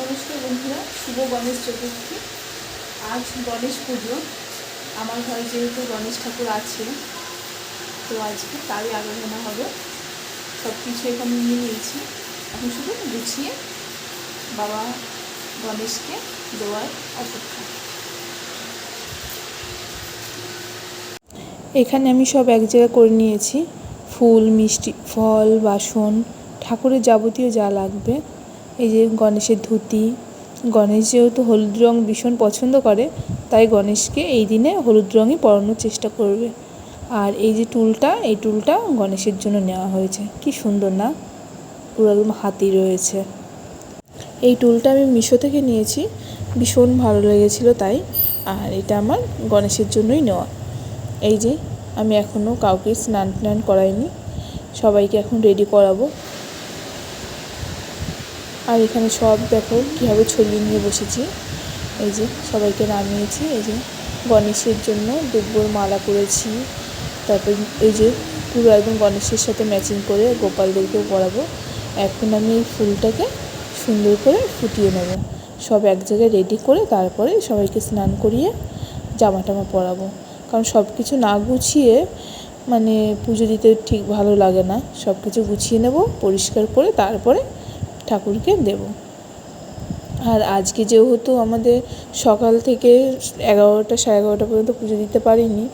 নমস্কার বন্ধুরা, শুভ গণেশ চতুর্থী। আজ গণেশ পুজো। আমার ঘরে যেহেতু গণেশ ঠাকুর আছে, তো আজকে তারই আরাধনা হবে। সব কিছু এখানে নিয়ে নিয়েছি। এখন শুধু গুছিয়ে বাবা গণেশকে দেওয়ার অপেক্ষা। এখানে আমি সব এক জায়গায় করে নিয়েছি। ফুল, মিষ্টি, ফল, বাসন, ঠাকুরের যাবতীয় যা লাগবে। এই যে গণেশের ধুতি। গণেশ যেহেতু হলুদ রং ভীষণ পছন্দ করে, তাই গণেশকে এই দিনে হলুদ রঙই পরানোর চেষ্টা করবে। আর এই যে টুলটা, এই টুলটা গণেশের জন্য নেওয়া হয়েছে। কি সুন্দর না? পুরো একদম হাতি রয়েছে। এই টুলটা আমি মিশো থেকে নিয়েছি। ভীষণ ভালো লেগেছিল তাই। আর এটা আমার গণেশের জন্যই নেওয়া। এই যে, আমি এখনও কাউকে স্নান টান করাইনি। সবাইকে এখন রেডি করাবো। আর এখানে সব দেখো কীভাবে ছড়িয়ে নিয়ে বসেছি। এই যে সবাইকে নামিয়েছি, এই যে গণেশের জন্য দুব্বর মালা করেছি তারপর এই যে পুরো একদম গণেশের সাথে ম্যাচিং করে গোপালদেরকেও পরাবো। এখন আমি এই ফুলটাকে সুন্দর করে ফুটিয়ে নেব। সব এক জায়গায় রেডি করে তারপরে সবাইকে স্নান করিয়ে জামা টামা পরাবো। কারণ সব কিছু না গুছিয়ে মানে পুজো দিতে ঠিক ভালো লাগে না। সব কিছু গুছিয়ে নেব, পরিষ্কার করে তারপরে ঠাকুরকে দেব। আর আজকে যেহেতু আমাদের সকাল থেকে এগারোটা সাড়ে এগারোটা পর্যন্ত পুজো দিতে পারিনি,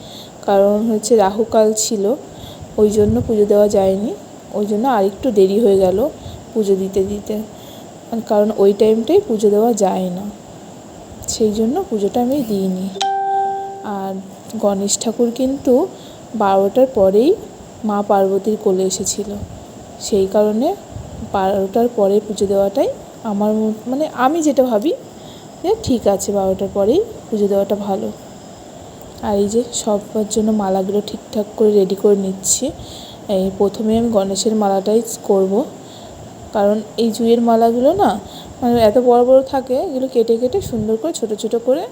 কারণ হচ্ছে রাহুকাল ছিল, ওই জন্য পুজো দেওয়া যায়নি। ওই জন্য আরেকটু দেরি হয়ে গেল পুজো দিতে দিতে। কারণ ওই টাইমটাই পুজো দেওয়া যায় না। সেই জন্য পুজোটা আমি দিইনি। আর গণেশ ঠাকুর কিন্তু বারোটার পরেই মা পার্বতীর কোলে এসেছিল। সেই কারণে বারোটার পরে পুজো দেওয়াটাই আমার মানে আমি যেটা ভাবি যে ঠিক আছে বারোটার পরেই পুজো দেওয়াটা ভালো। আর এই যে সবার জন্য মালাগুলো ঠিকঠাক করে রেডি করে নিচ্ছি। এই প্রথমে আমি গণেশের মালাটাই করব। কারণ এই জুঁয়ের মালাগুলো না মানে এত বড় বড় থাকে, এগুলো কেটে কেটে সুন্দর করে ছোট ছোট করে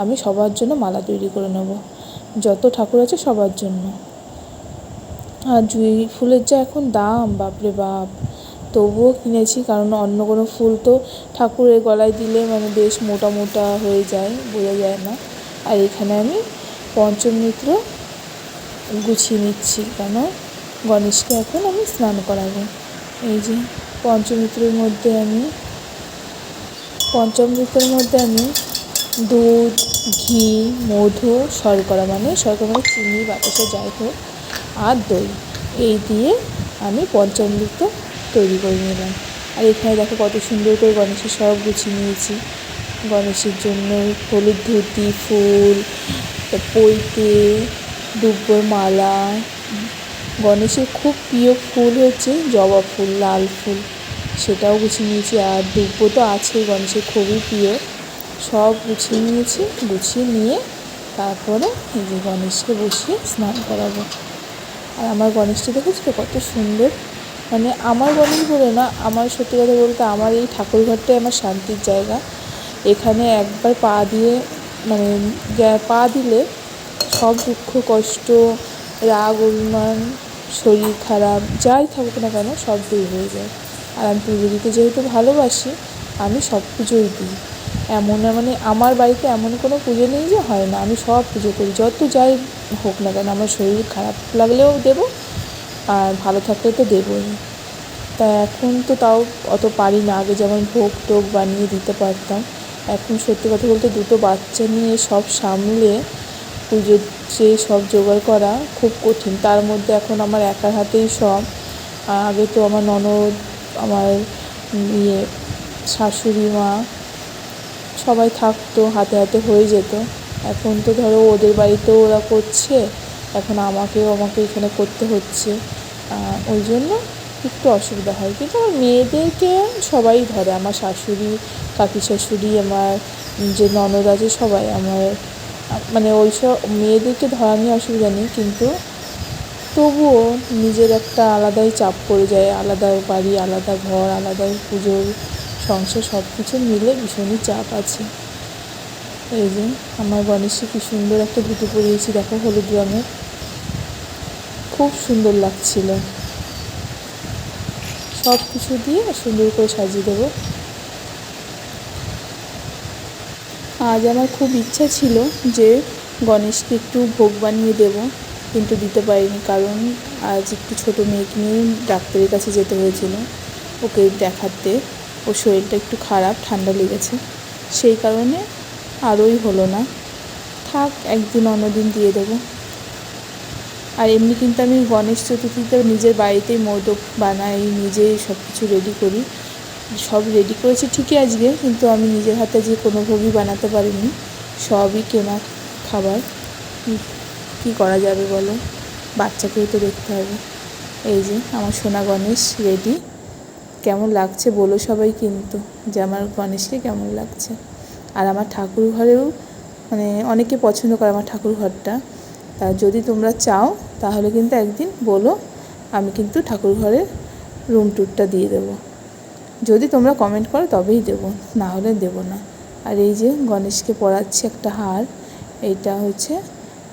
আমি সবার জন্য মালা তৈরি করে নেব। যত ঠাকুর আছে সবার জন্য। আর জুঁই ফুলের যা এখন দাম, বাপরে বাপ! তবুও কিনেছি, কারণ অন্য কোনো ফুল তো ঠাকুরের গলায় দিলে মানে বেশ মোটা মোটা হয়ে যায়, বোঝা যায় না। আর এখানে আমি পঞ্চমিত্র গুছিয়ে নিচ্ছি, কেন? গণেশকে এখন আমি স্নান করাবো। এই যে পঞ্চমিত্রের মধ্যে আমি পঞ্চমৃতের মধ্যে আমি দুধ, ঘি, মধু, শর্করা মানে শর্করা মানে চিনি, বাতাসে, যাই হোক, আর দই। এই দিয়ে আমি পঞ্চামৃত তৈরি করে নিলাম। আর এখানে দেখো কত সুন্দর করে গণেশের সব গুছিয়ে নিয়েছি। গণেশের জন্য হলুদ ধুতি, ফুল পৈতে, দুব্বর মালা। গণেশের খুব প্রিয় ফুল হচ্ছে জবা ফুল, লাল ফুল। সেটাও গুছিয়ে নিয়েছি। আর দুব্বো তো আছেই, গণেশের খুবই প্রিয়। সব গুছিয়ে নিয়েছি, গুছিয়ে নিয়ে তারপরে এই যে গণেশকে বসিয়ে স্নান করাবো। আর আমার গণেশটা দেখেছ কত সুন্দর? মানে আমার গণেশ বলে না, আমার সত্যি কথা বলতে আমার এই ঠাকুর ঘরটাই আমার শান্তির জায়গা। এখানে একবার পা দিয়ে মানে পা দিলে সব দুঃখ, কষ্ট, রাগ, অভিমান, শরীর খারাপ, যাই থাকুক না কেন সব দূর হয়ে যায়। আর আমি পুজো দিতে যেহেতু ভালোবাসি, আমি সব পুজোই দিই। এমন মানে আমার বাড়িতে এমন কোনো পুজো নেই যে হয় না, আমি সব পুজো করি। যত যাই হোক না কেন, আমার শরীর খারাপ লাগলেও দেবো আর ভালো থাকলে তো দেবই। তা এখন তো তাও অত পারি না, আগে যেমন ভোগ টোগ বানিয়ে দিতে পারতাম, এখন সত্যি কথা বলতে দুটো বাচ্চা নিয়ে সব সামলে পুজোর যে সব জোগাড় করা খুব কঠিন। তার মধ্যে এখন আমার একার হাতেই সব। আগে তো আমার ননদ, আমার ইয়ে শাশুড়ি মা সবাই থাকতো, হাতে হাতে হয়ে যেত। এখন তো ধরো ওদের বাড়িতেও ওরা করছে এখন আমাকেও আমাকে এখানে করতে হচ্ছে। ওই জন্য একটু অসুবিধা হয়। কিন্তু আমার মেয়েদেরকে সবাই ধরে। আমার শাশুড়ি, কাকি শাশুড়ি, আমার যে ননদ আছে সবাই আমার মানে ওই সব মেয়েদেরকে ধরা নিয়ে অসুবিধা নেই। কিন্তু তবুও নিজের একটা আলাদাই চাপ পড়ে যায়। আলাদা বাড়ি, আলাদা ঘর আলাদা পুজোর সংসার সব কিছু মিলে ভীষণই চাপ আছে। এই যে, আমার গণেশে কি সুন্দর একটা ধুতি পরিয়েছি, দেখো হলুদ রঙের। খুব সুন্দর লাগছিল। সব কিছু দিয়ে সুন্দর করে সাজিয়ে দেবো। আজ আমার খুব ইচ্ছা ছিল যে গণেশকে একটু ভোগ বানিয়ে দেবো, কিন্তু দিতে পারিনি, কারণ আজ একটু ছোটো মেয়েকে নিয়ে ডাক্তারের কাছে যেতে হয়েছিল। ওকে দেখাতে ওর শরীরটা একটু খারাপ, ঠান্ডা লেগেছে। সেই কারণে আরোই হলো না। থাক, একদিন অন্যদিন দিয়ে দেবো। আর এমনি কিন্তু আমি গণেশ চতুর্থীতেও নিজের বাড়িতেই মোদক বানাই, নিজেই সব কিছু রেডি করি। সব রেডি করেছি ঠিকই আজকে, কিন্তু আমি নিজের হাতে যে কোনো ভোগই বানাতে পারিনি। সবই কেনা খাবার। কি- কি করা যাবে বলো? বাচ্চাকেও তো দেখতে হবে। এই যে আমার সোনা গণেশ রেডি কেমন লাগছে বলো সবাই কিন্তু, যে আমার গণেশকে কেমন লাগছে। আর আমার ঠাকুর ঘরেও মানে অনেকে পছন্দ করে আমার ঠাকুর ঘরটা তা যদি তোমরা চাও, তাহলে কিন্তু একদিন বলো, আমি কিন্তু ঠাকুর ঘরের রুম ট্যুরটা দিয়ে দেবো। যদি তোমরা কমেন্ট করো, তবেই দেবো, না হলে দেবো না। আর এই যে গণেশকে পরাচ্ছি একটা হার এইটা হচ্ছে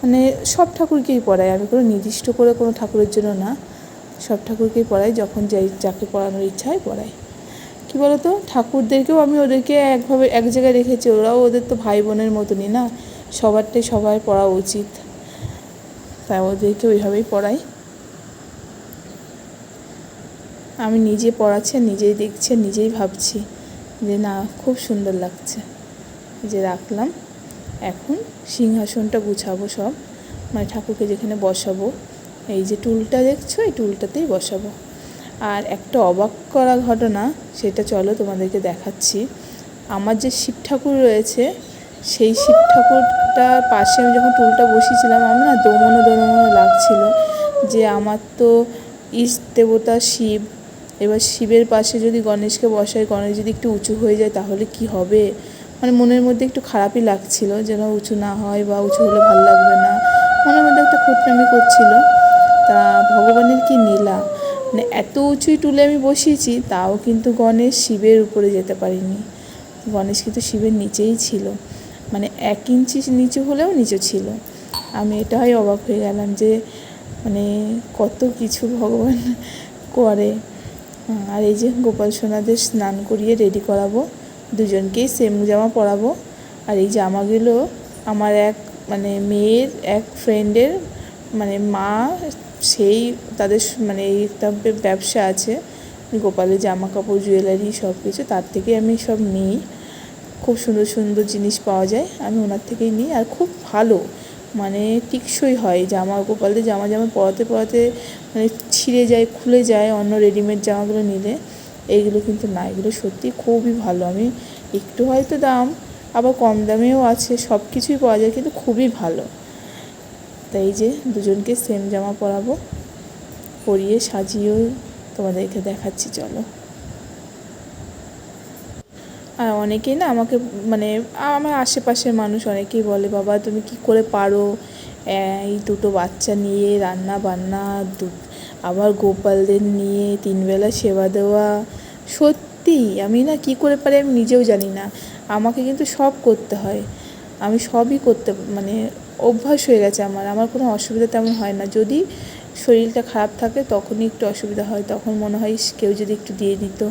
মানে সব ঠাকুরকেই পড়াই আমি কোনো নির্দিষ্ট করে কোনো ঠাকুরের জন্য না। সব ঠাকুরকেই পড়াই যখন যাই, যাকে পড়ানোর ইচ্ছা হয় পড়াই কী বলো তো ঠাকুরদেরকেও আমি ওদেরকে একভাবে, এক জায়গায় রেখেছি ওরাও ওদের তো ভাই বোনের মতনই না? সবারটাই সবাই পড়া উচিত। তাই ওদেরকে ওইভাবেই পড়াই। আমি নিজে পড়াচ্ছি, নিজেই দেখছি, নিজেই ভাবছি যে না, খুব সুন্দর লাগছে। যে রাখলাম। এখন সিংহাসনটা গুছাবো সব। মানে ঠাকুরকে যেখানে বসাবো। এই যে টুলটা দেখছ? এই টুলটাতেই বসাবো। আর একটা অবাক করা ঘটনা, সেটা চলো তোমাদেরকে দেখাচ্ছি। আমার যে শিব ঠাকুর রয়েছে, সেই শিব ঠাকুরটার পাশে আমি যখন টুলটা বসিয়েছিলাম, আমার না দোমনো দোমনো লাগছিল যে আমার তো ইষ্ট দেবতা শিব। এবার শিবের পাশে যদি গণেশকে বসায় গণেশ যদি একটু উঁচু হয়ে যায়, তাহলে কি হবে? মানে মনের মধ্যে একটু খারাপই লাগছিল, যেন উঁচু না হয় বা উঁচু হলে ভালো লাগবে না। মনের মধ্যে একটা খুঁতনামি করছিল। তা ভগবানের কি নীলা? মানে এত উঁচুই টুলে আমি বসিয়েছি, তাও কিন্তু গণেশ শিবের উপরে যেতে পারিনি। গণেশ কিন্তু শিবের নিচেই ছিল। মানে এক ইঞ্চি নিচু হলেও নিচু ছিল। আমি এটাই অবাক হয়ে গেলাম যে মানে কত কিছু ভগবান করে। আর এই যে গোপাল সোনাদের স্নান করিয়ে রেডি করাবো, দুজনকেই সেম জামা পরাবো। আর এই জামাগুলো আমার এক মানে মেয়ের, এক ফ্রেন্ডের মানে মা সেই তাদের মানে এই একটা ব্যবসা আছে, গোপালের জামা কাপড় জুয়েলারি সব কিছু। তার থেকে আমি সব নিই। খুব সুন্দর সুন্দর জিনিস পাওয়া যায়। আমি ওনার থেকেই নিই। আর খুব ভালো মানে টিকসই হয়। জামা, গোপালদের জামা জামা পরাতে পরাতে মানে ছিঁড়ে যায়, খুলে যায়, অন্য রেডিমেড জামাগুলো নিলে, এইগুলো কিন্তু না। এগুলো সত্যি খুবই ভালো। আমি একটু হয়তো দাম, আবার কম দামেও আছে সব কিছুই পাওয়া যায়, কিন্তু খুবই ভালো। তাই যে দুজনকে সেম জামা পরাবো, পরিয়ে সাজিয়েও তোমাদেরকে দেখাচ্ছি, চলো। আর অনেকেই না আমাকে মানে আমার আশেপাশের মানুষ অনেকেই বলে, বাবা, তুমি কি করে পারো? এই দুটো বাচ্চা নিয়ে রান্না বান্না, দু, আবার গোপালদের নিয়ে তিনবেলা সেবা দেওয়া। সত্যি, আমি না কি করে পারি আমি নিজেও জানি না। আমাকে কিন্তু সব করতে হয়। আমি সবই করতে মানে অভ্যাস হয়ে গেছে আমার। আমার কোনো অসুবিধা তেমন হয় না। যদি শরীরটা খারাপ থাকে তখনই একটু অসুবিধা হয়। তখন মনে হয় কেউ যদি একটু দিয়ে দিত।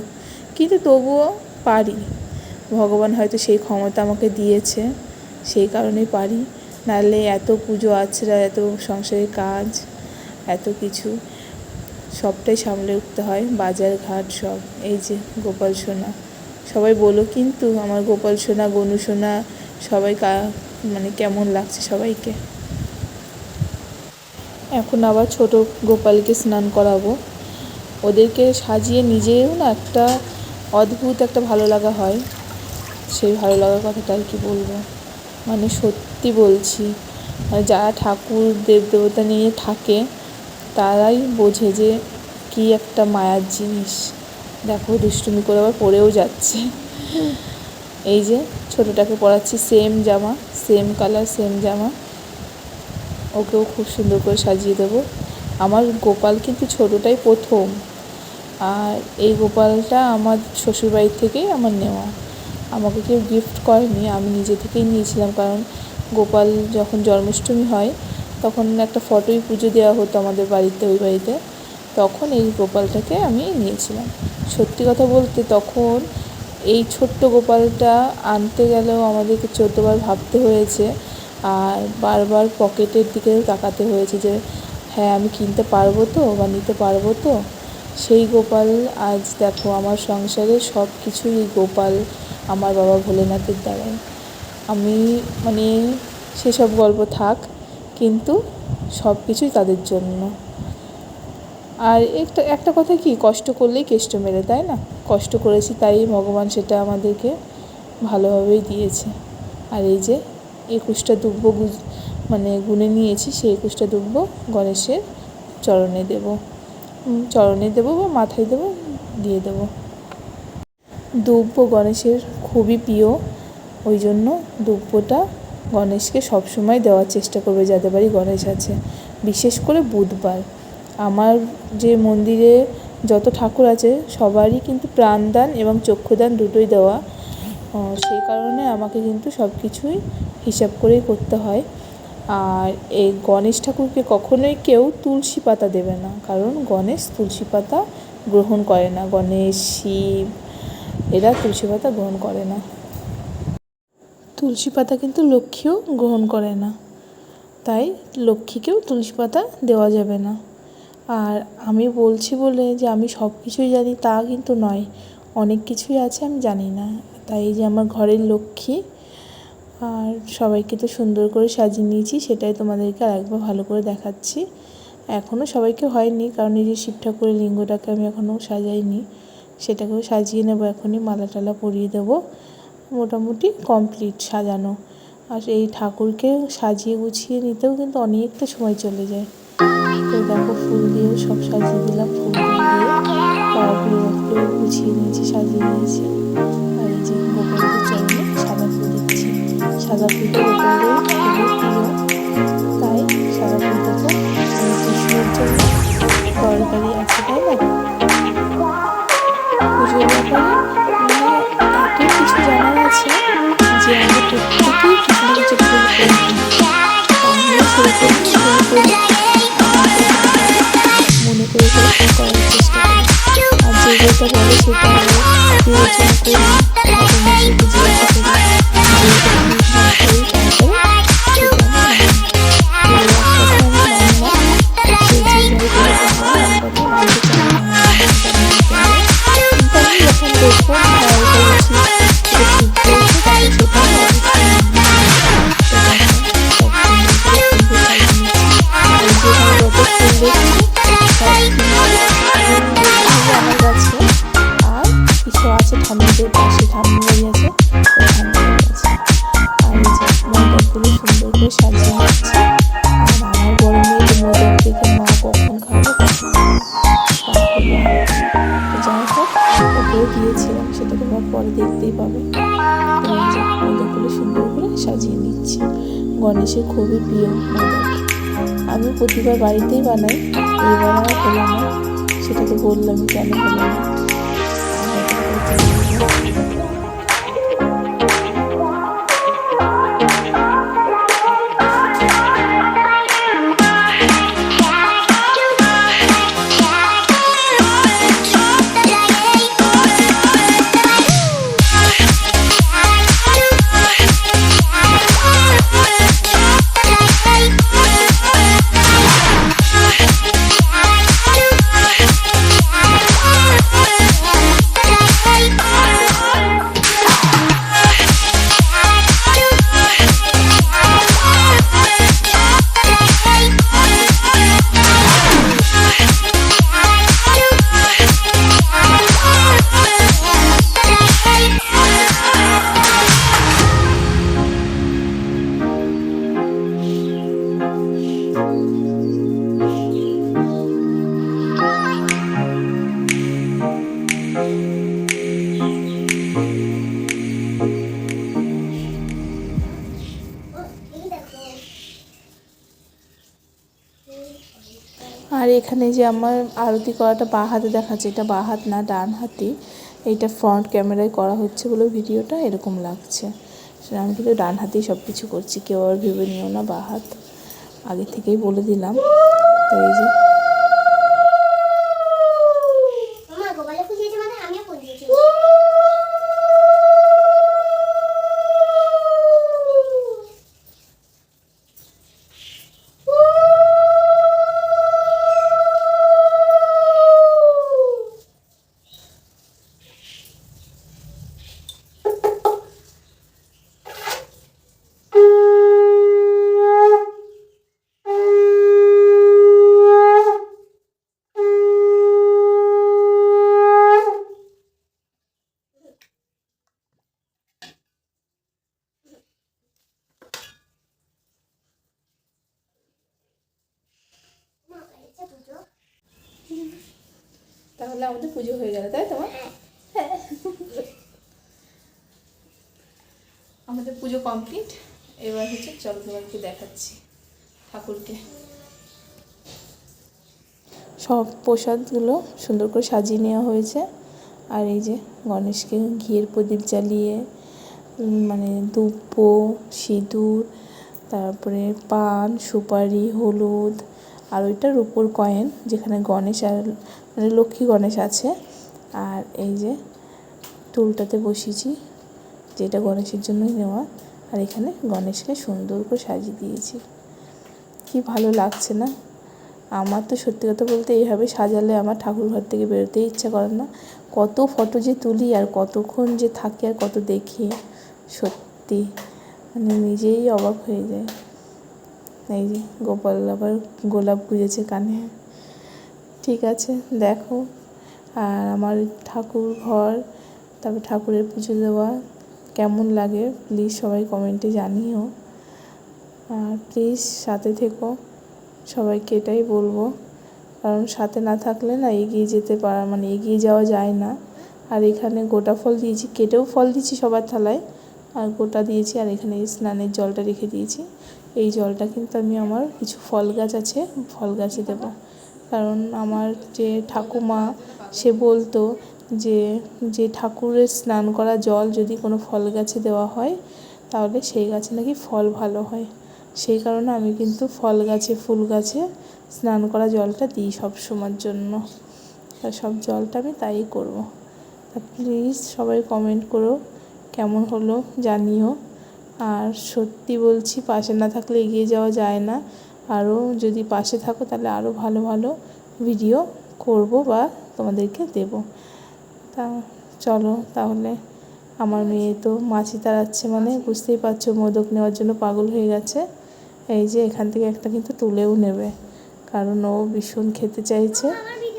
কিন্তু তবুও পারি। ভগবান হয়তো সেই ক্ষমতা আমাকে দিয়েছে। সেই কারণেই পারি। নাহলে এত পুজো আছড়া, এত সংসারের কাজ, এত কিছু, সবটাই সামলে উঠতে হয়। বাজার ঘাট সব। এই যে গোপাল সোনা। সবাই বলো, কিন্তু আমার গোপাল সোনা, গনু সোনা, সবাই কা মানে কেমন লাগছে সবাইকে? এখন আবার ছোট গোপালকে স্নান করাবো। ওদেরকে সাজিয়ে নিজেও না একটা অদ্ভুত একটা ভালো লাগা হয়। সেই ভালো লাগার কথাটা আর কি বলব? মানে সত্যি বলছি মানে যারা ঠাকুর দেব দেবতা নিয়ে থাকে, তারাই বোঝে যে কী একটা মায়ার জিনিস। দেখো দুষ্টুমি করে আবার পড়েও যাচ্ছে। এই যে ছোটোটাকে পড়াচ্ছি সেম জামা। সেম কালার সেম জামা। ওকেও খুব সুন্দর করে সাজিয়ে দেবো। আমার গোপাল কিন্তু ছোটোটাই প্রথম। আর এই গোপালটা আমার শ্বশুরবাড়ির থেকেই আমার নেওয়া। আমাকে কেউ গিফট করেনি, আমি নিজে থেকেই নিয়েছিলাম। কারণ গোপাল যখন জন্মাষ্টমী হয়, তখন একটা ফটোই পুজো দেওয়া হতো আমাদের বাড়িতে, ওই বাড়িতে। তখন এই গোপালটাকে আমি নিয়েছিলাম। সত্যি কথা বলতে তখন এই ছোট্ট গোপালটা আনতে গেলেও আমাদেরকে চোদ্দবার ভাবতে হয়েছে আর বারবার পকেটের দিকে তাকাতে হয়েছে যে হ্যাঁ আমি কিনতে পারব তো বা নিতে পারব তো? সেই গোপাল আজ দেখো আমার সংসারে সব কিছুই গোপাল আমার বাবা ভোলেনাথের দ্বারাই। আমি মানে সেসব গল্প থাক, কিন্তু সব কিছুই তাদের জন্য। আর একটা একটা কথা কি, কষ্ট করলেই কেষ্ট মেলে তাই না? কষ্ট করেছি তাই ভগবান সেটা আমাদেরকে ভালোভাবেই দিয়েছে। আর এই যে একুশটা দুব্য মানে গুনে নিয়েছি, সেই একুশটা দুব্য গণেশের চরণে দেব। চরণে দেবো বা মাথায় দেবো, দিয়ে দেবো। দুব্য গণেশের খুবই প্রিয়, ওই জন্য দুব্যটা গণেশকে সবসময় দেওয়ার চেষ্টা করবে, যাদের বাড়ি গণেশ আছে। বিশেষ করে বুধবার। আমার যে মন্দিরে যত ঠাকুর আছে, সবারই কিন্তু প্রাণদান এবং চক্ষুদান দুটোই দেওয়া। সেই কারণে আমাকে কিন্তু সব কিছুই হিসাব করেই করতে হয়। আর এই গণেশ ঠাকুরকে কখনোই কেউ তুলসী পাতা দেবে না, কারণ গণেশ তুলসী পাতা গ্রহণ করে না। গণেশ, শিব, এরা তুলসী পাতা গ্রহণ করে না। তুলসী পাতা কিন্তু লক্ষ্মীও গ্রহণ করে না। তাই লক্ষ্মীকেও তুলসী পাতা দেওয়া যাবে না। আর আমি বলছি বলে যে আমি সব কিছুই জানি তা কিন্তু নয়। অনেক কিছুই আছে আমি জানি না। তাই এই যে আমার ঘরের লক্ষ্মী, আর সবাইকে তো সুন্দর করে সাজিয়ে নিয়েছি, সেটাই তোমাদেরকে আরেকবার ভালো করে দেখাচ্ছি। এখনও সবাইকে হয়নি, কারণ এই যে শিব ঠাকুরের লিঙ্গটাকে আমি এখনও সাজাইনি, সেটাকেও সাজিয়ে নেব এখনই, মালা টালা পরিয়ে দেবো, মোটামুটি কমপ্লিট সাজানো। আর এই ঠাকুরকে সাজিয়ে গুছিয়ে নিতেও কিন্তু অনেকটা সময় চলে যায়। তো দেখো ফুল দিয়েও সব সাজিয়ে দিলাম, ফুল দিয়ে কড়াগুলো রথগুলো গুছিয়ে নিয়েছি, সাজিয়ে নিয়েছি। আর এই যে গোপালদের চরণে সাদা ফুল দিচ্ছি। সাদা ফুলটা গোপালদের খুবই প্রিয় তাই সাদা ফুলটাকে কৃষ্ণের জন্য দরকারি আছে, তাই না? পুজোর ব্যাপারে এত কিছু জানার আছে যে প্রত্যেকেই ভুল করে ভুল করি। সেটা আমরা আছে, ঠাম্মিদের পাশে বাড়ি আছে সুন্দর করে সাজিয়ে নিচ্ছে। আর মেয়ে দেখে মা কখন খাবে যাই হোক, ওকেও দিয়েছিলাম সেটা তোমরা পরে দেখতেই পাবে। সুন্দর করে সাজিয়ে নিচ্ছি। গণেশের খুবই প্রিয় আমি প্রতিবার বাড়িতেই বানাই, এইবার আমার হলো না সেটা তো বললাম কেন হলো না। যে আমার আরতি করাটা বাঁ হাতে দেখাচ্ছে, এটা বাঁ হাত না, ডান হাতি এইটা ফ্রন্ট ক্যামেরায় করা হচ্ছে বলে ভিডিওটা এরকম লাগছে। আমি কিন্তু ডান হাতেই সব কিছু করছি, কেউ আর ভেবে নিও না, বাঁ হাত। আগে থেকেই বলে দিলাম। তাই এই যে মামা গোপালে ফুল দিয়েছে মানে আমিও ফুল দিয়েছি তাহলে আমাদের পুজো হয়ে গেল তাই তোমার হ্যাঁ আমাদের পুজো কমপ্লিট এবার হচ্ছে চলো তোমাকে দেখাচ্ছি ঠাকুরকে সব প্রসাদগুলো সুন্দর করে সাজিয়ে নেওয়া হয়েছে। আর এই যে গণেশকে ঘিয়ের প্রদীপ জ্বালিয়ে মানে ধূপ সিঁদুর, তারপরে পান, সুপারি, হলুদ, আর ওইটা রূপোর কয়েন যেখানে গণেশ আর মানে লক্ষ্মী গণেশ আছে। আর এই যে টুলটাতে বসিয়েছি, যেটা গণেশের জন্যই নেওয়া। আর এখানে গণেশকে সুন্দর করে সাজিয়ে দিয়েছি। কি ভালো লাগছে না? আমার তো সত্যি কথা বলতে এইভাবে সাজালে আমার ঠাকুর ঘর থেকে বেরোতেই ইচ্ছা করে না। কত ফটো যে তুলি আর কতক্ষণ যে থাকি আর কত দেখি, সত্যি। মানে নিজেই অবাক হয়ে যায়। এই যে গোপাল আবার গোলাপ গুজেছে কানে। ঠিক আছে, দেখো। আর আমার ঠাকুর ঘর তারপর ঠাকুরের পুজো দেওয়া কেমন লাগে প্লিজ সবাই কমেন্টে জানিও। আর প্লিজ সাথে থেকো। সবাইকে এটাই বলব। কারণ সাথে না থাকলে না এগিয়ে যেতে পারা মানে এগিয়ে যাওয়া যায় না। আর এখানে গোটা ফল দিয়েছি, কেটেও ফল দিয়েছি সবার থালায়। আর গোটা দিয়েছি আর এখানে স্নানের জলটা রেখে দিয়েছি। এই জলটা কিন্তু আমি আমার কিছু ফল গাছ আছে, ফল গাছে দেবো। কারণ আমার যে ঠাকুমা, সে বলতো যে যে ঠাকুরের স্নান করা জল যদি কোনো ফল গাছে দেওয়া হয়, তাহলে সেই গাছে নাকি ফল ভালো হয়। সেই কারণে আমি কিন্তু ফল গাছে, ফুল গাছে স্নান করা জলটা দিই সব সময়ের জন্য। তা সব জলটা আমি তাই করব। তা প্লিজ সবাই কমেন্ট করো, কেমন হলো জানিও। আর সত্যি বলছি, পাশে না থাকলে এগিয়ে যাওয়া যায় না। আরও যদি পাশে থাকো তাহলে আরও ভালো ভালো ভিডিও করব বা তোমাদেরকে দেব। তা চলো তাহলে, আমার মেয়ে তো মাছি তাড়াচ্ছে মানে বুঝতেই পারছ, মোদক নেওয়ার জন্য পাগল হয়ে গেছে। এই যে এখান থেকে একটা কিন্তু তুলেও নেবে। কারণ ও ভীষণ খেতে চাইছে।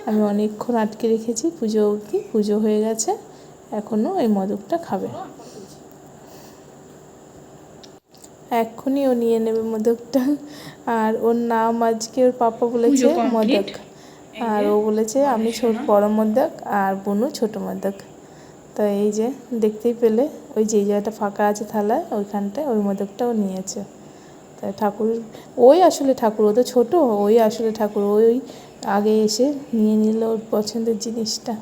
আমি অনেকক্ষণ আটকে রেখেছি পুজো অবধি পুজো হয়ে গেছে। এখনও এই মদকটা খাবে। এক্ষুনি ও নিয়ে নেবে মদকটা। আর ওর নাম আজকে ওর পাপা বলেছে মদক। আর ও বলেছে আমি ছোট বড় মদক আর বনু ছোট মোদক। তো এই যে দেখতেই পেলে ওই যে জায়গাটা ফাঁকা আছে থালায় ওইখানটায় ওই মোদকটা ও নিয়েছে। তা ঠাকুর ওই আসলে ঠাকুর ও তো ছোটো ওই আসলে ঠাকুর ওই আগে এসে নিয়ে নিল ওর পছন্দের জিনিসটা।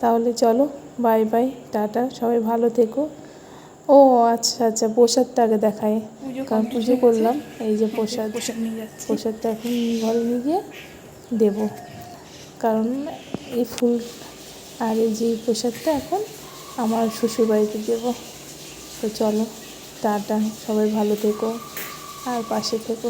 তাহলে চলো বাই বাই টাটা সবাই ভালো থেকো। ও আচ্ছা আচ্ছা প্রসাদটা আগে দেখায় কারণ পুজো করলাম এই যে প্রসাদ নিয়ে প্রসাদটা এখন ঘরে নিয়ে গিয়ে দেবো। কারণ এই ফুল আর এই যে প্রসাদটা এখন আমার শ্বশুরবাড়িতে দেবো। তো চলো টাটা সবাই ভালো থেকো। আর পাশে থেকো।